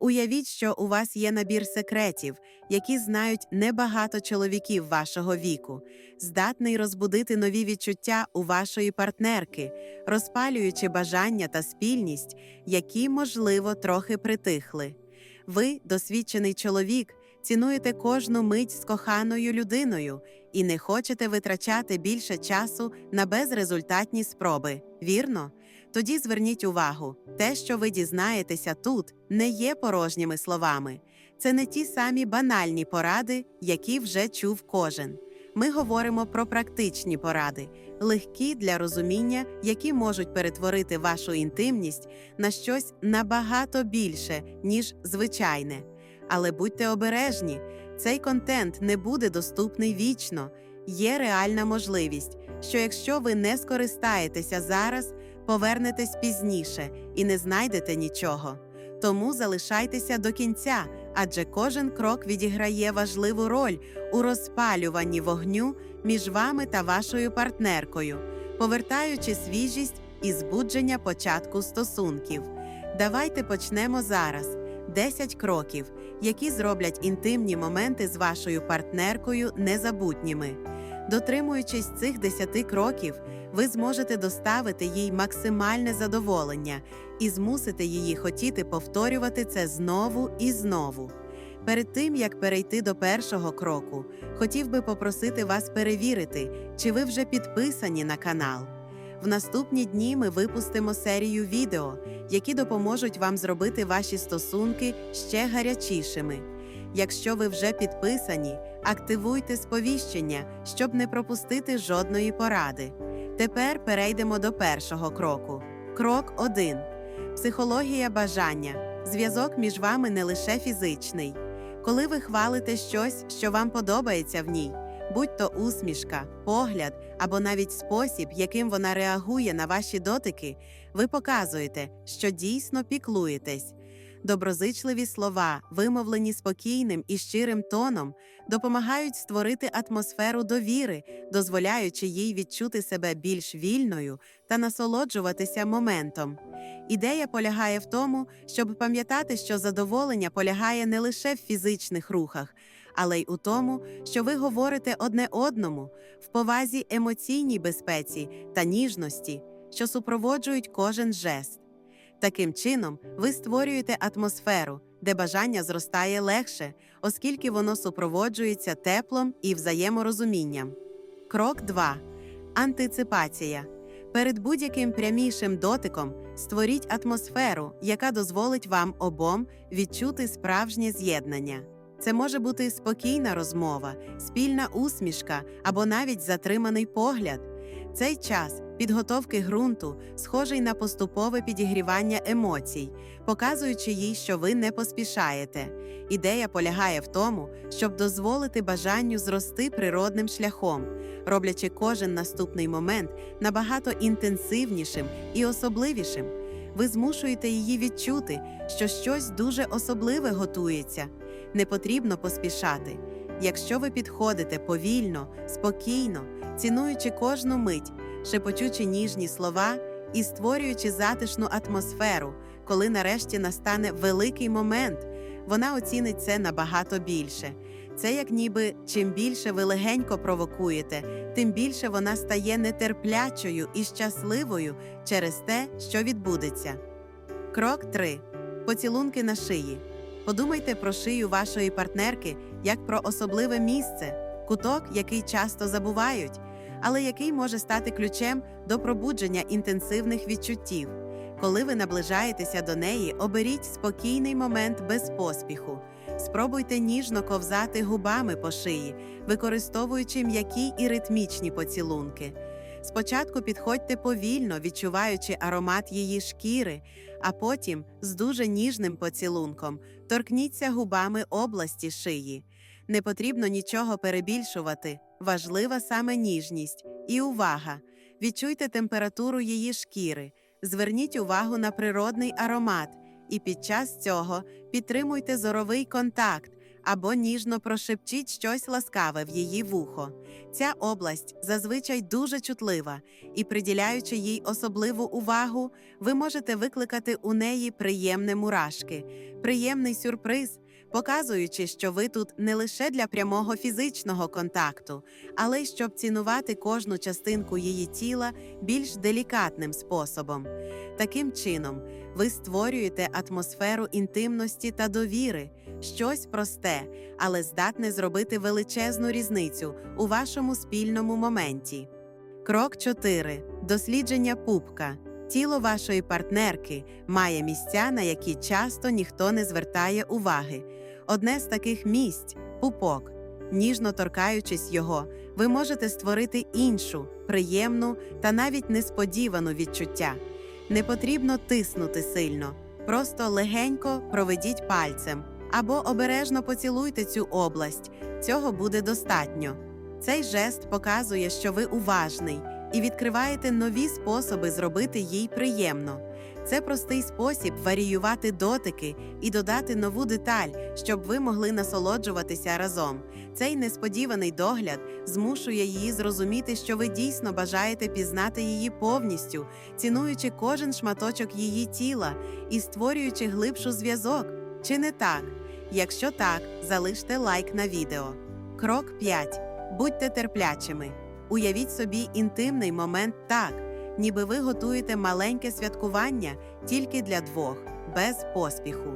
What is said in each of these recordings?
Уявіть, що у вас є набір секретів, які знають небагато чоловіків вашого віку, здатний розбудити нові відчуття у вашої партнерки, розпалюючи бажання та спільність, які, можливо, трохи притихли. Ви, досвідчений чоловік, цінуєте кожну мить з коханою людиною і не хочете витрачати більше часу на безрезультатні спроби, вірно? Тоді зверніть увагу, те, що ви дізнаєтеся тут, не є порожніми словами. Це не ті самі банальні поради, які вже чув кожен. Ми говоримо про практичні поради, легкі для розуміння, які можуть перетворити вашу інтимність на щось набагато більше, ніж звичайне. Але будьте обережні, цей контент не буде доступний вічно. Є реальна можливість, що якщо ви не скористаєтеся зараз, повернетесь пізніше і не знайдете нічого. Тому залишайтеся до кінця, адже кожен крок відіграє важливу роль у розпалюванні вогню між вами та вашою партнеркою, повертаючи свіжість і збудження початку стосунків. Давайте почнемо зараз. 10 кроків, які зроблять інтимні моменти з вашою партнеркою незабутніми. Дотримуючись цих 10 кроків, ви зможете доставити їй максимальне задоволення і змусити її хотіти повторювати це знову і знову. Перед тим як перейти до першого кроку, хотів би попросити вас перевірити, чи ви вже підписані на канал. В наступні дні ми випустимо серію відео, які допоможуть вам зробити ваші стосунки ще гарячішими. Якщо ви вже підписані, активуйте сповіщення, щоб не пропустити жодної поради. Тепер перейдемо до першого кроку. Крок 1. Психологія бажання. Зв'язок між вами не лише фізичний. Коли ви хвалите щось, що вам подобається в ній, будь то усмішка, погляд або навіть спосіб, яким вона реагує на ваші дотики, ви показуєте, що дійсно піклуєтесь. Доброзичливі слова, вимовлені спокійним і щирим тоном, допомагають створити атмосферу довіри, дозволяючи їй відчути себе більш вільною та насолоджуватися моментом. Ідея полягає в тому, щоб пам'ятати, що задоволення полягає не лише в фізичних рухах, але й у тому, що ви говорите одне одному в повазі емоційній безпеці та ніжності, що супроводжують кожен жест. Таким чином, ви створюєте атмосферу, де бажання зростає легше, оскільки воно супроводжується теплом і взаєморозумінням. Крок 2. Антиципація. Перед будь-яким прямішим дотиком створіть атмосферу, яка дозволить вам обом відчути справжнє з'єднання. Це може бути спокійна розмова, спільна усмішка або навіть затриманий погляд. Цей час підготовки ґрунту схожий на поступове підігрівання емоцій, показуючи їй, що ви не поспішаєте. Ідея полягає в тому, щоб дозволити бажанню зрости природним шляхом, роблячи кожен наступний момент набагато інтенсивнішим і особливішим. Ви змушуєте її відчути, що щось дуже особливе готується. Не потрібно поспішати. Якщо ви підходите повільно, спокійно, цінуючи кожну мить, шепочучи ніжні слова і створюючи затишну атмосферу, коли нарешті настане великий момент, вона оцінить це набагато більше. Це як ніби чим більше ви легенько провокуєте, тим більше вона стає нетерплячою і щасливою через те, що відбудеться. Крок 3. Поцілунки на шиї. Подумайте про шию вашої партнерки як про особливе місце, куток, який часто забувають, але який може стати ключем до пробудження інтенсивних відчуттів. Коли ви наближаєтеся до неї, оберіть спокійний момент без поспіху. Спробуйте ніжно ковзати губами по шиї, використовуючи м'які і ритмічні поцілунки. Спочатку підходьте повільно, відчуваючи аромат її шкіри, а потім з дуже ніжним поцілунком торкніться губами області шиї. Не потрібно нічого перебільшувати, важлива саме ніжність і увага. Відчуйте температуру її шкіри, зверніть увагу на природний аромат, і під час цього підтримуйте зоровий контакт, або ніжно прошепчіть щось ласкаве в її вухо. Ця область зазвичай дуже чутлива, і приділяючи їй особливу увагу, ви можете викликати у неї приємне мурашки, приємний сюрприз, показуючи, що ви тут не лише для прямого фізичного контакту, але й щоб цінувати кожну частинку її тіла більш делікатним способом. Таким чином, ви створюєте атмосферу інтимності та довіри, щось просте, але здатне зробити величезну різницю у вашому спільному моменті. Крок 4. Дослідження пупка. Тіло вашої партнерки має місця, на які часто ніхто не звертає уваги. Одне з таких місць пупок. Ніжно торкаючись його, ви можете створити іншу, приємну та навіть несподівану відчуття. Не потрібно тиснути сильно, просто легенько проведіть пальцем або обережно поцілуйте цю область. Цього буде достатньо. Цей жест показує, що ви уважний і відкриваєте нові способи зробити їй приємно. Це простий спосіб варіювати дотики і додати нову деталь, щоб ви могли насолоджуватися разом. Цей несподіваний догляд змушує її зрозуміти, що ви дійсно бажаєте пізнати її повністю, цінуючи кожен шматочок її тіла і створюючи глибшу зв'язок. Чи не так? Якщо так, залиште лайк на відео. Крок 5. Будьте терплячими. Уявіть собі інтимний момент так, ніби ви готуєте маленьке святкування тільки для двох, без поспіху.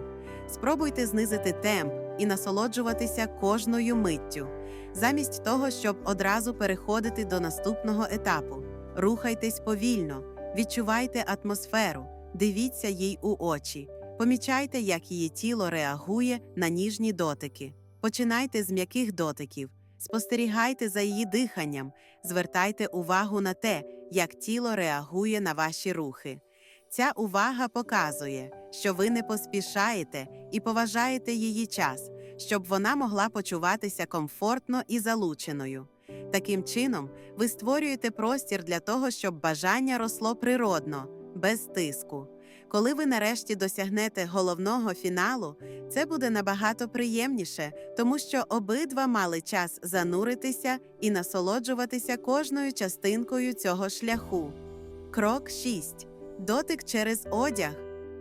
Спробуйте знизити темп і насолоджуватися кожною миттю, замість того, щоб одразу переходити до наступного етапу. Рухайтесь повільно, відчувайте атмосферу, дивіться їй у очі, помічайте, як її тіло реагує на ніжні дотики. Починайте з м'яких дотиків. Спостерігайте за її диханням, звертайте увагу на те, як тіло реагує на ваші рухи. Ця увага показує, що ви не поспішаєте і поважаєте її час, щоб вона могла почуватися комфортно і залученою. Таким чином, ви створюєте простір для того, щоб бажання росло природно, без тиску. Коли ви нарешті досягнете головного фіналу, це буде набагато приємніше, тому що обидва мали час зануритися і насолоджуватися кожною частинкою цього шляху. Крок 6. Дотик через одяг.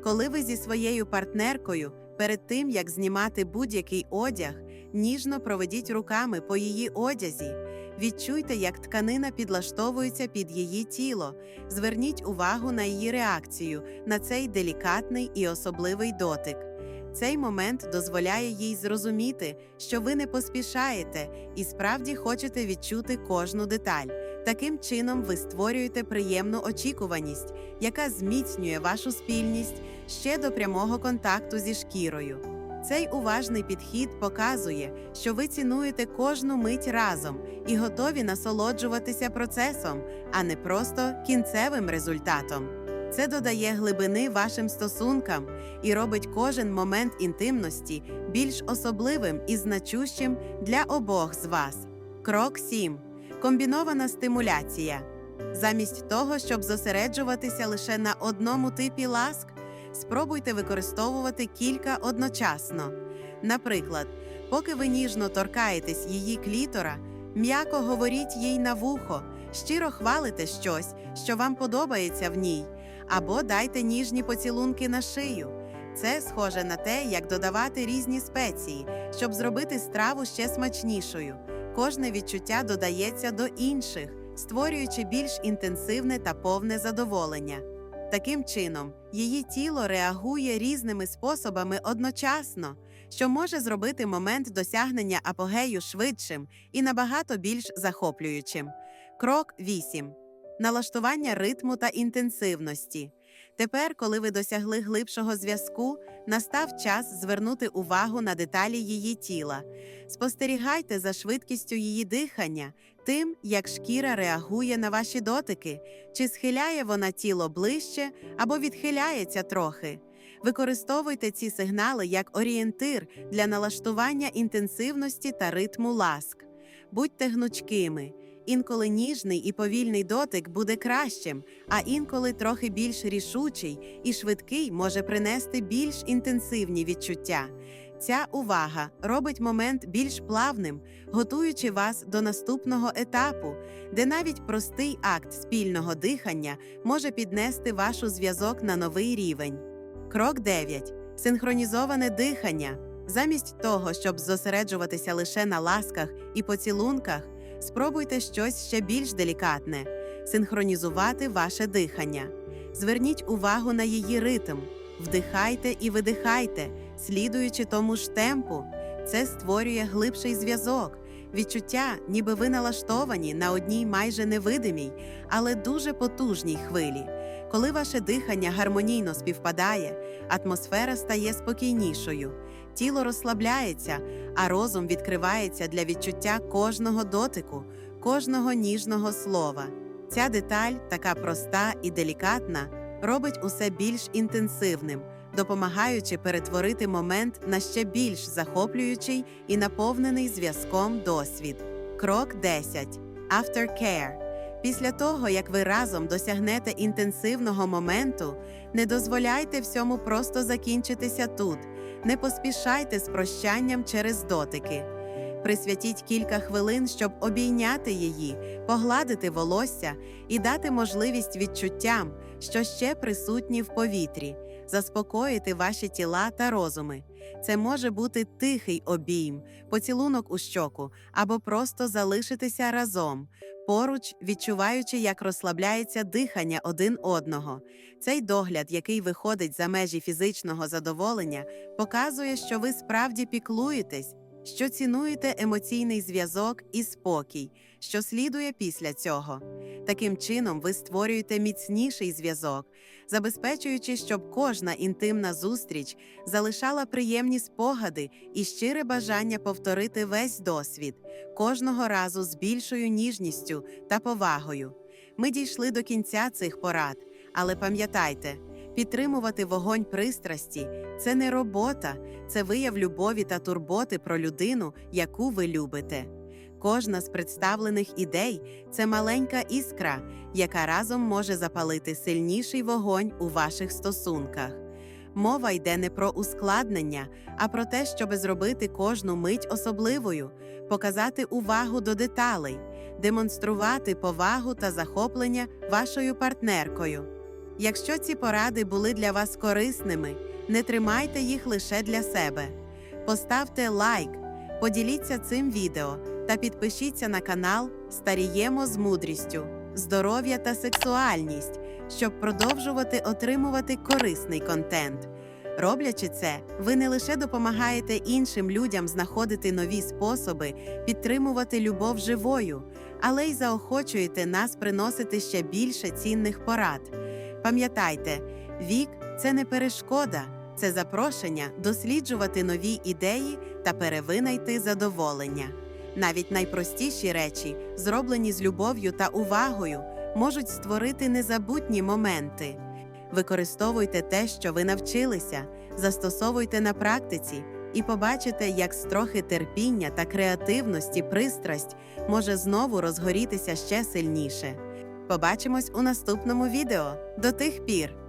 Коли ви зі своєю партнеркою перед тим як знімати будь-який одяг, ніжно проведіть руками по її одязі. Відчуйте, як тканина підлаштовується під її тіло. Зверніть увагу на її реакцію на цей делікатний і особливий дотик. Цей момент дозволяє їй зрозуміти, що ви не поспішаєте і справді хочете відчути кожну деталь. Таким чином, ви створюєте приємну очікуваність, яка зміцнює вашу спільність ще до прямого контакту зі шкірою. Цей уважний підхід показує, що ви цінуєте кожну мить разом і готові насолоджуватися процесом, а не просто кінцевим результатом. Це додає глибини вашим стосункам і робить кожен момент інтимності більш особливим і значущим для обох з вас. Крок 7. Комбінована стимуляція. Замість того, щоб зосереджуватися лише на одному типі ласк, спробуйте використовувати кілька одночасно. Наприклад, поки ви ніжно торкаєтесь її клітора, м'яко говоріть їй на вухо, щиро хвалите щось, що вам подобається в ній, або дайте ніжні поцілунки на шию. Це схоже на те, як додавати різні спеції, щоб зробити страву ще смачнішою. Кожне відчуття додається до інших, створюючи більш інтенсивне та повне задоволення. Таким чином, її тіло реагує різними способами одночасно, що може зробити момент досягнення апогею швидшим і набагато більш захоплюючим. Крок 8. Налаштування ритму та інтенсивності. Тепер, коли ви досягли глибшого зв'язку, настав час звернути увагу на деталі її тіла. Спостерігайте за швидкістю її дихання, тим, як шкіра реагує на ваші дотики, чи схиляє вона тіло ближче або відхиляється трохи. Використовуйте ці сигнали як орієнтир для налаштування інтенсивності та ритму ласк. Будьте гнучкими. Інколи ніжний і повільний дотик буде кращим, а інколи трохи більш рішучий і швидкий може принести більш інтенсивні відчуття. Ця увага робить момент більш плавним, готуючи вас до наступного етапу, де навіть простий акт спільного дихання може піднести вашу зв'язок на новий рівень. Крок 9. Синхронізоване дихання. Замість того, щоб зосереджуватися лише на ласках і поцілунках, спробуйте щось ще більш делікатне синхронізувати ваше дихання. Зверніть увагу на її ритм, вдихайте і видихайте, слідуючи тому ж темпу. Це створює глибший зв'язок, відчуття, ніби ви налаштовані на одній майже невидимій, але дуже потужній хвилі. Коли ваше дихання гармонійно співпадає, атмосфера стає спокійнішою, тіло розслабляється, а розум відкривається для відчуття кожного дотику, кожного ніжного слова. Ця деталь, така проста і делікатна, робить усе більш інтенсивним, допомагаючи перетворити момент на ще більш захоплюючий і наповнений зв'язком досвід. Крок 10. Aftercare. Після того, як ви разом досягнете інтенсивного моменту, не дозволяйте всьому просто закінчитися тут. Не поспішайте з прощанням через дотики. Присвятіть кілька хвилин, щоб обійняти її, погладити волосся і дати можливість відчуттям, що ще присутні в повітрі, заспокоїти ваші тіла та розуми. Це може бути тихий обійм, поцілунок у щоку або просто залишитися разом, поруч відчуваючи, як розслабляється дихання один одного. Цей догляд, який виходить за межі фізичного задоволення, показує, що ви справді піклуєтесь, що цінуєте емоційний зв'язок і спокій, що слідує після цього. Таким чином, ви створюєте міцніший зв'язок, забезпечуючи, щоб кожна інтимна зустріч залишала приємні спогади і щире бажання повторити весь досвід, кожного разу з більшою ніжністю та повагою. Ми дійшли до кінця цих порад, але пам'ятайте, підтримувати вогонь пристрасті це не робота, це вияв любові та турботи про людину, яку ви любите. Кожна з представлених ідей це маленька іскра, яка разом може запалити сильніший вогонь у ваших стосунках. Мова йде не про ускладнення, а про те, щоб зробити кожну мить особливою, показати увагу до деталей, демонструвати повагу та захоплення вашою партнеркою. Якщо ці поради були для вас корисними, не тримайте їх лише для себе. Поставте лайк, поділіться цим відео та підпишіться на канал Старіємо з мудрістю, здоров'я та сексуальність, щоб продовжувати отримувати корисний контент. Роблячи це, ви не лише допомагаєте іншим людям знаходити нові способи підтримувати любов живою, але й заохочуєте нас приносити ще більше цінних порад. Пам'ятайте, вік це не перешкода, це запрошення досліджувати нові ідеї та перевинайти задоволення. Навіть найпростіші речі, зроблені з любов'ю та увагою, можуть створити незабутні моменти. Використовуйте те, що ви навчилися, застосовуйте на практиці і побачите, як з трохи терпіння та креативності пристрасть може знову розгорітися ще сильніше. Побачимось у наступному відео. До тих пір!